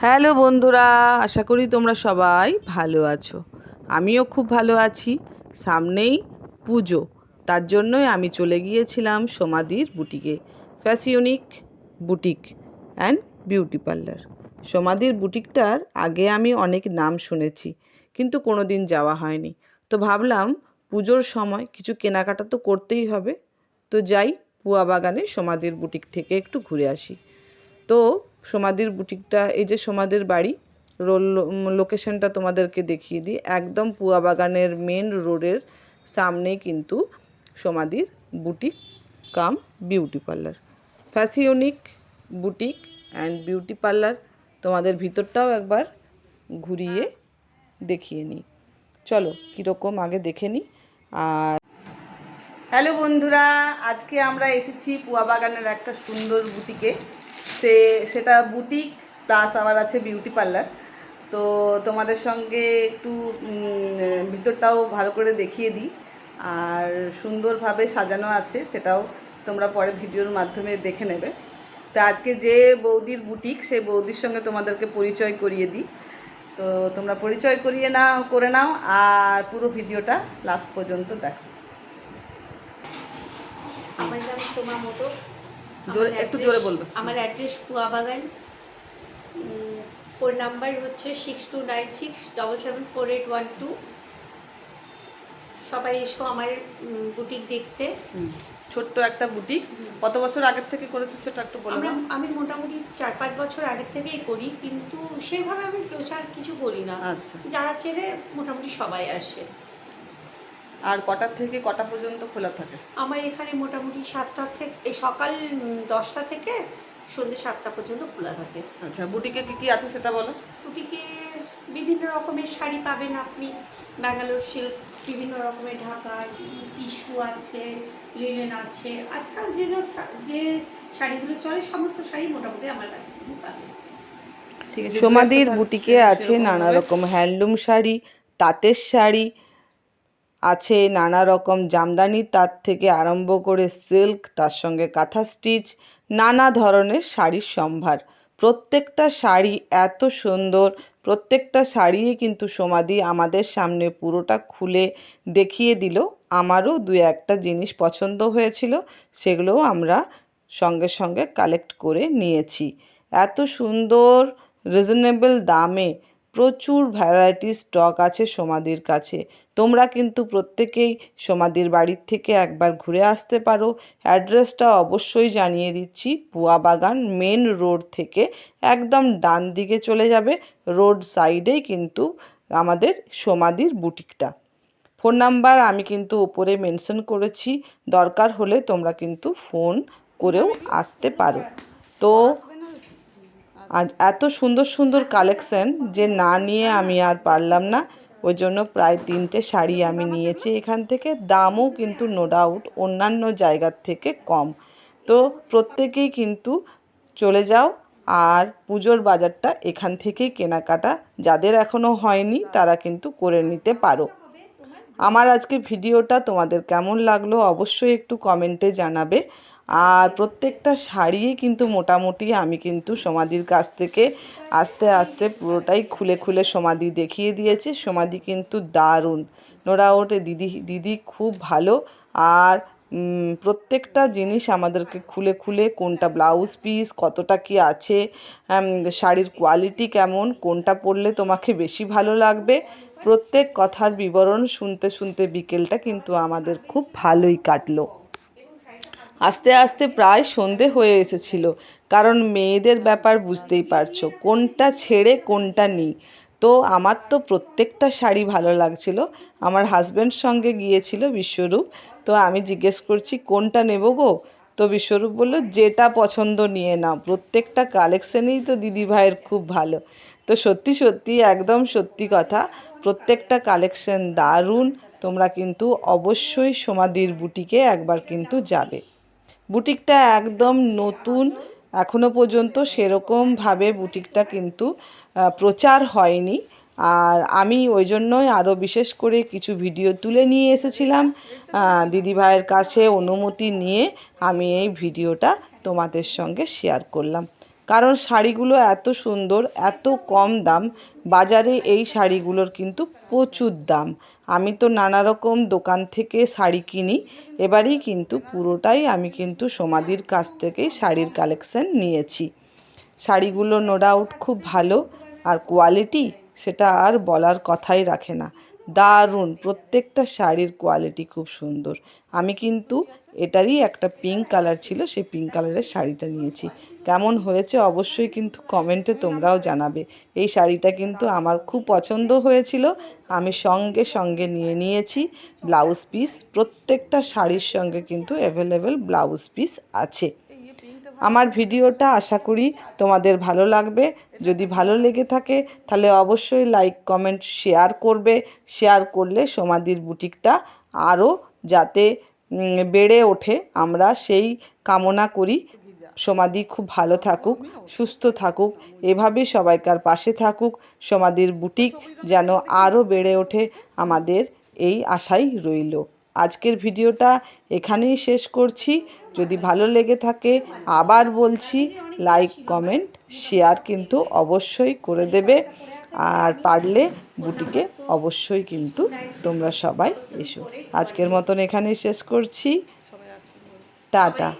Hello বন্ধুরা, আশা করি তোমরা সবাই ভালো আছো। আমিও খুব ভালো আছি। সামনেই পুজো, তার জন্যই আমি চলে গিয়েছিলাম সমাধির বুটিকে Fashionique boutique and beauty parlour. সমাধির বুটিকটার আগে আমি অনেক নাম শুনেছি, কিন্তু কোনো দিন যাওয়া হয়নি। তো ভাবলাম পুজোর সময় কিছু কেনাকাটা তো করতেই হবে। তো যাই, পুয়া বাগানে সমাধির বুটিক থেকে একটু ঘুরে আসি। তো সমাধির বুটিকটা, এই যে সমাধির বাড়ি, রোল লোকেশনটা তোমাদেরকে দেখিয়ে দিই। একদম পুয়া বাগানের মেন রোডের সামনেই কিন্তু সমাধির boutique cum beauty parlour Fashionique boutique and beauty parlour তোমাদের ভিতরটাও একবার ঘুরিয়ে দেখিয়ে নিই। চলো, কীরকম আগে দেখে নিই। আর হ্যালো বন্ধুরা, আজকে আমরা এসেছি পুয়া বাগানের একটা সুন্দর বুটিকে। সে, সেটা বুটিক প্লাস আবার আছে বিউটি পার্লার তো তোমাদের সঙ্গে একটু ভিতরটাও ভালো করে দেখিয়ে দিই। আর সুন্দরভাবে সাজানো আছে, সেটাও তোমরা পরে ভিডিওর মাধ্যমে দেখে নেবে। তো আজকে যে বৌদির বুটিক সেই বৌদির সঙ্গে তোমাদেরকে পরিচয় করিয়ে দিই। তো তোমরা পরিচয় করিয়ে নাও, করে নাও, আর পুরো ভিডিওটা লাস্ট পর্যন্ত দেখো। আমার নাম সোমা মতো। জোরে- একটু জোরে বলবে। আমার অ্যাড্রেস পুয়াবাগান ফোন নাম্বার হচ্ছে six two nine six double seven four eight one two সবাই এসো আমার বুটিক দেখতে। ছোট্ট একটা বুটিক কত বছর আগের থেকে করেছ সেটা একটু বলো আমি মোটামুটি চার পাঁচ বছর আগের থেকেই করি কিন্তু সেভাবে আমি প্রচার কিছু করি না। আচ্ছা। যারা চেনে মোটামুটি সবাই আসে। আর কটার থেকে কটা পর্যন্ত খোলা থাকে? আমার এখানে মোটামুটি সাতটা থেকে এই সকাল দশটা থেকে সন্ধ্যে সাতটা পর্যন্ত খোলা থাকে। আচ্ছা বুটিকে কি কি আছে সেটা বলো? বুটিকে বিভিন্ন রকমের শাড়ি পাবেন আপনি। ব্যাঙ্গালোর সিল্ক বিভিন্ন রকমের ঢাকা টিস্যু আছে লিনেন আছে। আজকাল যে যে যে শাড়িগুলো চলে সমস্ত শাড়ি মোটামুটি আমার কাছে তুমি আছে সমাধির বুটিকে আছে নানা রকম। হ্যান্ডলুম শাড়ি তাঁতের শাড়ি আছে নানা রকম জামদানি, তার থেকে আরম্ভ করে সিল্ক, তার সঙ্গে কাঁথা স্টিচ, নানা ধরনের শাড়ির সম্ভার। প্রত্যেকটা শাড়ি এত সুন্দর, প্রত্যেকটা শাড়িই কিন্তু সমাধি আমাদের সামনে পুরোটা খুলে দেখিয়ে দিল। আমারও দু একটা জিনিস পছন্দ হয়েছিল, সেগুলোও আমরা সঙ্গে সঙ্গে কালেক্ট করে নিয়েছি। এত সুন্দর রিজনেবল দামে প্রচুর ভ্যারাইটি স্টক আছে সমাধির কাছে। তোমরা কিন্তু প্রত্যেকেই সমাধির বাড়ির থেকে একবার ঘুরে আসতে পারো। অ্যাড্রেসটা অবশ্যই জানিয়ে দিচ্ছি, পুয়াবাগান মেন রোড থেকে একদম ডান দিকে চলে যাবে। রোড সাইডেই কিন্তু আমাদের সমাধির বুটিকটা ফোন নাম্বার আমি কিন্তু উপরে মেনশন করেছি। দরকার হলে তোমরা কিন্তু ফোন করেও আসতে পারো। তো আর এত সুন্দর সুন্দর কালেকশন যে না নিয়ে আমি আর পারলাম না। ওই জন্য প্রায় তিনটে শাড়ি আমি নিয়েছি এখান থেকে। দামও কিন্তু নো ডাউট অন্যান্য জায়গার থেকে কম। তো প্রত্যেকেই কিন্তু চলে যাও আর পুজোর বাজারটা এখান থেকেই কেনাকাটা। যাদের এখনও হয়নি তারা কিন্তু করে নিতে পারো। আমার আজকে ভিডিওটা তোমাদের কেমন লাগল অবশ্যই একটু কমেন্টে জানাবে। আর প্রত্যেকটা শাড়িই কিন্তু মোটামুটি আমি কিন্তু সমাধির কাছ থেকে আস্তে আস্তে পুরোটাই খুলে খুলে সমাধি দেখিয়ে দিয়েছি। সমাধি কিন্তু দারুণ। নোরা ওটে, দিদি দিদি খুব ভালো। আর প্রত্যেকটা জিনিস আমাদেরকে খুলে খুলে কোনটা ব্লাউজ পিস, কতটা কি আছে শাড়ির কোয়ালিটি কেমন, কোনটা পরলে তোমাকে বেশি ভালো লাগবে, প্রত্যেক কথার বিবরণ শুনতে শুনতে বিকেলটা কিন্তু আমাদের খুব ভালোই কাটলো। আস্তে আস্তে প্রায় সন্ধে হয়ে এসেছিল। কারণ মেয়েদের ব্যাপার বুঝতেই পারছ, কোনটা ছেড়ে কোনটা নিই। তো আমার তো প্রত্যেকটা শাড়ি ভালো লাগছিল। আমার হাজব্যান্ড সঙ্গে গিয়েছিল বিশ্বরূপ। তো আমি জিজ্ঞেস করছি, কোনটা নেব গো? তো বিশ্বরূপ বলল, যেটা পছন্দ নিয়ে নাও। প্রত্যেকটা কালেকশনেই তো দিদি ভাইয়ের খুব ভালো। তো সত্যি সত্যি, একদম সত্যি কথা, প্রত্যেকটা কালেকশন দারুণ। তোমরা কিন্তু অবশ্যই সমাধির বুটিকে একবার কিন্তু যাবে। বুটিকটা একদম নতুন, এখনও পর্যন্ত সেরকমভাবে বুটিকটা কিন্তু প্রচার হয়নি। আর আমি ওই জন্যই আরও বিশেষ করে কিছু ভিডিও তুলে নিয়ে এসেছিলাম। দিদিভাইয়ের কাছে অনুমতি নিয়ে আমি এই ভিডিওটা তোমাদের সঙ্গে শেয়ার করলাম। কারণ শাড়িগুলো এত সুন্দর, এত কম দাম। বাজারে এই শাড়িগুলোর কিন্তু প্রচুর দাম। আমি তো নানা রকম দোকান থেকে শাড়ি কিনি। এবারেই কিন্তু পুরোটাই আমি কিন্তু সমাধির কাছ থেকেই শাড়ির কালেকশন নিয়েছি। শাড়িগুলো নো ডাউট খুব ভালো। আর কোয়ালিটি সেটা আর বলার কথাই রাখে না। দারুণ। প্রত্যেকটা শাড়ির কোয়ালিটি খুব সুন্দর। আমি কিন্তু এটারই একটা পিঙ্ক কালার ছিল, সেই পিঙ্ক কালারের শাড়িটা নিয়েছি। কেমন হয়েছে অবশ্যই কিন্তু কমেন্টে তোমরাও জানাবে। এই শাড়িটা কিন্তু আমার খুব পছন্দ হয়েছিল। আমি সঙ্গে সঙ্গে নিয়ে নিয়েছি ব্লাউজ পিস প্রত্যেকটা শাড়ির সঙ্গে কিন্তু অ্যাভেলেবেল ব্লাউজ পিস আছে। আমার ভিডিওটা আশা করি তোমাদের ভালো লাগবে। যদি ভালো লেগে থাকে, তাহলে অবশ্যই লাইক কমেন্ট শেয়ার করবে। শেয়ার করলে সমাধির বুটিকটা আরও যাতে বেড়ে ওঠে। আমরা সেই কামনা করি। সমাধি খুব ভালো থাকুক, সুস্থ থাকুক, এভাবেই সবাইকার পাশে থাকুক। সমাধির বুটিক যেন আরও বেড়ে ওঠে আমাদের এই আশাই রইল। আজকের ভিডিওটা এখানেই শেষ করছি। যদি ভালো লেগে থাকে, আবার বলছি লাইক কমেন্ট শেয়ার কিন্তু অবশ্যই করে দেবে। আর পারলে বুটিকে অবশ্যই কিন্তু তোমরা সবাই এসো। আজকের মতন এখানেই শেষ করছি। টাটা।